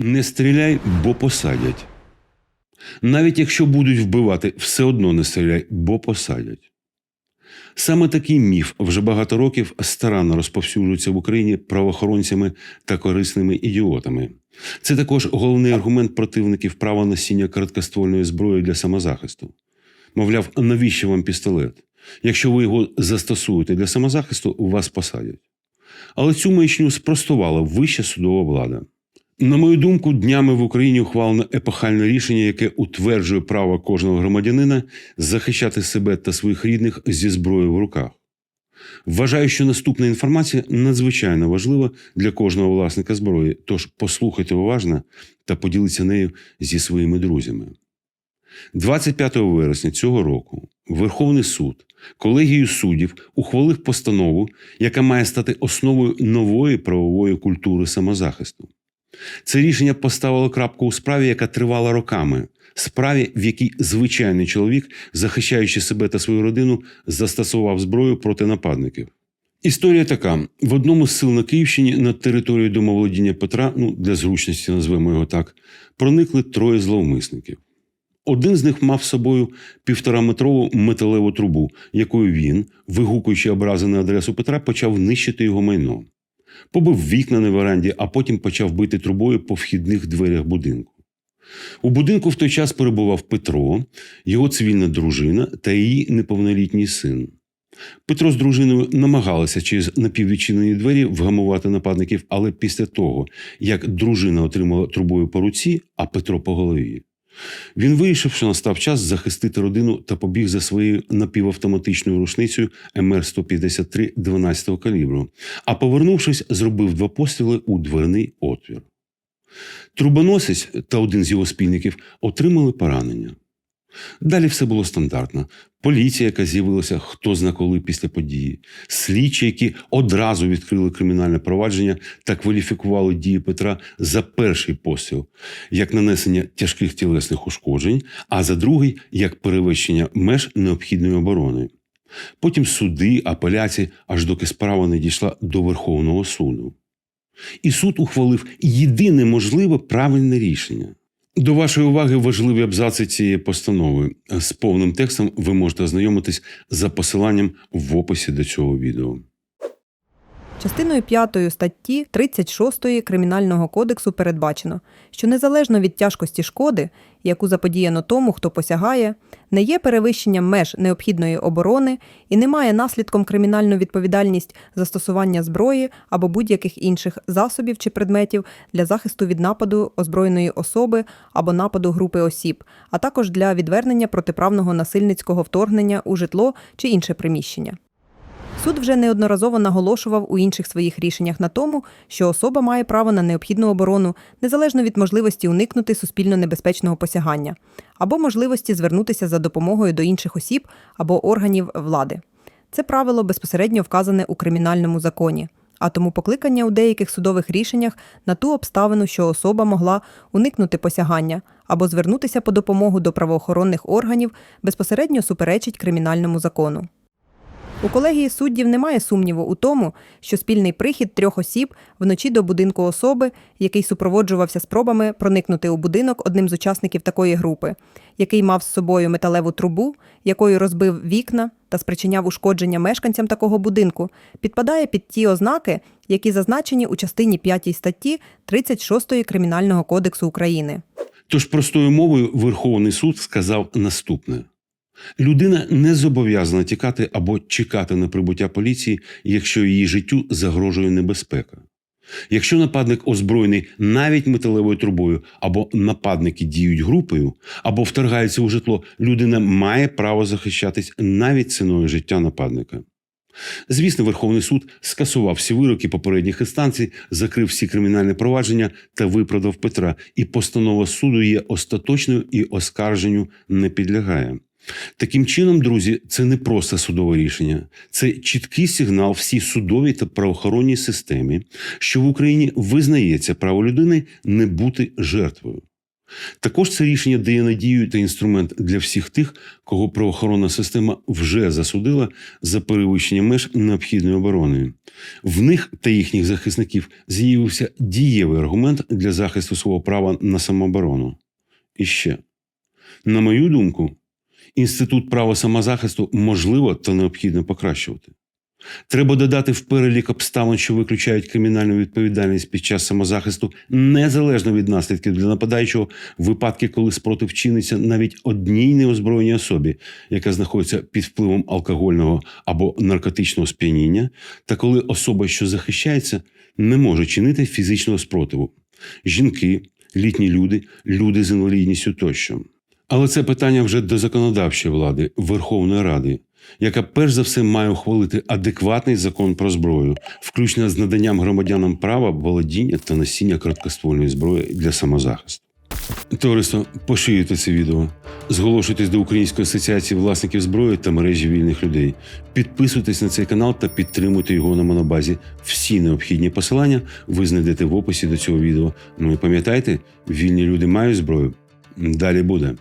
Не стріляй, бо посадять. Навіть якщо будуть вбивати, все одно не стріляй, бо посадять. Саме такий міф вже багато років старанно розповсюджується в Україні правоохоронцями та корисними ідіотами. Це також головний аргумент противників права носіння короткоствольної зброї для самозахисту. Мовляв, навіщо вам пістолет? Якщо ви його застосуєте для самозахисту, вас посадять. Але цю маячню спростувала вища судова влада. На мою думку, днями в Україні ухвалено епохальне рішення, яке утверджує право кожного громадянина захищати себе та своїх рідних зі зброєю в руках. Вважаю, що наступна інформація надзвичайно важлива для кожного власника зброї, тож послухайте уважно та поділіться нею зі своїми друзями. 25 вересня цього року Верховний суд колегією суддів ухвалив постанову, яка має стати основою нової правової культури самозахисту. Це рішення поставило крапку у справі, яка тривала роками, справі, в якій звичайний чоловік, захищаючи себе та свою родину, застосував зброю проти нападників. Історія така: в одному з сил на Київщині на територію домоволодіння Петра, ну для зручності назвемо його так, проникли троє зловмисників. Один з них мав з собою півтораметрову металеву трубу, якою він, вигукуючи образи на адресу Петра, почав нищити його майно. Побив вікна на веранді, а потім почав бити трубою по вхідних дверях будинку. У будинку в той час перебував Петро, його цивільна дружина та її неповнолітній син. Петро з дружиною намагалися через напіввідчинені двері вгамувати нападників, але після того, як дружина отримала трубою по руці, а Петро по голові, він вирішив, що настав час захистити родину та побіг за своєю напівавтоматичною рушницею МР-153 12-го калібру, а повернувшись, зробив два постріли у дверний отвір. Трубоносець та один з його спільників отримали поранення. Далі все було стандартно. Поліція, яка з'явилася хто зна коли після події, слідчі, які одразу відкрили кримінальне провадження та кваліфікували дії Петра за перший постріл як нанесення тяжких тілесних ушкоджень, а за другий як перевищення меж необхідної оборони. Потім суди, апеляції, аж доки справа не дійшла до Верховного суду. І суд ухвалив єдине можливе правильне рішення. До вашої уваги важливі абзаци цієї постанови. З повним текстом ви можете ознайомитись за посиланням в описі до цього відео. Частиною 5 статті 36 Кримінального кодексу передбачено, що незалежно від тяжкості шкоди, яку заподіяно тому, хто посягає, не є перевищенням меж необхідної оборони і не має наслідком кримінальну відповідальність застосування зброї або будь-яких інших засобів чи предметів для захисту від нападу озброєної особи або нападу групи осіб, а також для відвернення протиправного насильницького вторгнення у житло чи інше приміщення. Суд вже неодноразово наголошував у інших своїх рішеннях на тому, що особа має право на необхідну оборону незалежно від можливості уникнути суспільно небезпечного посягання або можливості звернутися за допомогою до інших осіб або органів влади. Це правило безпосередньо вказане у кримінальному законі, а тому покликання у деяких судових рішеннях на ту обставину, що особа могла уникнути посягання або звернутися по допомогу до правоохоронних органів, безпосередньо суперечить кримінальному закону. У колегії суддів немає сумніву у тому, що спільний прихід трьох осіб вночі до будинку особи, який супроводжувався спробами проникнути у будинок одним з учасників такої групи, який мав з собою металеву трубу, якою розбив вікна та спричиняв ушкодження мешканцям такого будинку, підпадає під ті ознаки, які зазначені у частині 5 статті 36 Кримінального кодексу України. Тож простою мовою Верховний суд сказав наступне: людина не зобов'язана тікати або чекати на прибуття поліції, якщо її життю загрожує небезпека. Якщо нападник озброєний навіть металевою трубою, або нападники діють групою, або вторгаються у житло, людина має право захищатись навіть ціною життя нападника. Звісно, Верховний суд скасував всі вироки попередніх інстанцій, закрив всі кримінальні провадження та виправдав Петра, і постанова суду є остаточною і оскарженню не підлягає. Таким чином, друзі, це не просто судове рішення, це чіткий сигнал всій судовій та правоохоронній системі, що в Україні визнається право людини не бути жертвою. Також це рішення дає надію та інструмент для всіх тих, кого правоохоронна система вже засудила за перевищення меж необхідної оборони. В них та їхніх захисників з'явився дієвий аргумент для захисту свого права на самооборону. І ще, на мою думку, інститут права самозахисту можливо та необхідно покращувати. Треба додати в перелік обставин, що виключають кримінальну відповідальність під час самозахисту, незалежно від наслідків для нападаючого, випадки, коли спротив чиниться навіть одній неозброєній особі, яка знаходиться під впливом алкогольного або наркотичного сп'яніння, та коли особа, що захищається, не може чинити фізичного спротиву. Жінки, літні люди, люди з інвалідністю тощо. Але це питання вже до законодавчої влади Верховної Ради, яка перш за все має ухвалити адекватний закон про зброю, включно з наданням громадянам права володіння та носіння короткоствольної зброї для самозахисту. Товариство, поширюйте це відео, зголошуйтесь до Української асоціації власників зброї та мережі вільних людей. Підписуйтесь на цей канал та підтримуйте його на монобазі. Всі необхідні посилання ви знайдете в описі до цього відео. Ну і пам'ятайте, вільні люди мають зброю. Далі буде.